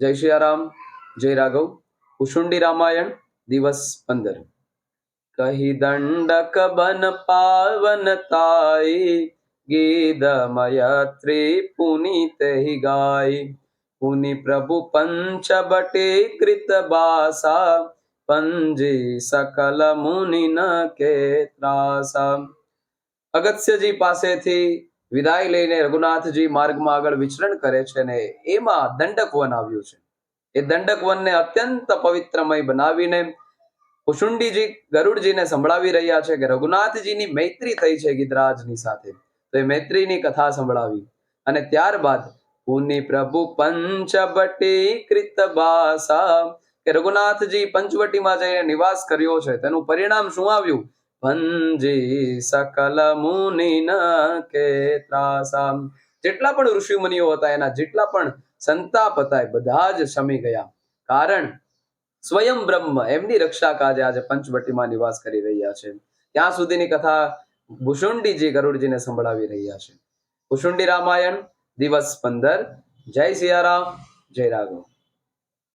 જય સિયારામ જય રાઘવ. કુશુંડી રામાયણ, દિવસ પંદર. કહી દંડક બન પાવન તાઈ ગીધમય ત્રિપુનિત પુનિત ગાય પુનિ પ્રભુ પંચ બટે કૃત બાસા, પંજી સકલ મુનિ ન કે ત્રાસા. અગત્યજી પાસેથી વિદાય લઈને રઘુનાથજી માર્ગમાં આગળ વિચરણ કરે છે ને એમાં દંડક વન આવ્યું છે. એ દંડક વનને અત્યંત પવિત્રમય બનાવીને કુશુંડીજી ગરુડજીને સંભળાવી રહ્યા છે કે રઘુનાથજીની મૈત્રી થઈ છે ગિધરાજની સાથે. તો એ મૈત્રીની કથા સંભળાવી અને ત્યારબાદ પુનિ પ્રભુ પંચવટી કૃત બાસા કે રઘુનાથજી પંચવટીમાં જઈને નિવાસ કર્યો છે. તેનું પરિણામ શું આવ્યું? ભંજી સકલ મુનિન કે ત્રાસા જેટલા પણ ઋષિ મુનિઓ હતા, એના જેટલા પણ સંતાપ હતા, એ બધા જ શમી ગયા. કારણ સ્વયં બ્રહ્મ, એમની રક્ષા કાજે આજે પંચવટીમાં નિવાસ કરી રહ્યા છે. ત્યાં સુધીની કથા ભૂષુંડીજી ગરુડજીને સંભળાવી રહ્યા છે. ભૂષુંડી રામાયણ, દિવસ પંદર. જય સિયારામ, જય રાઘવ.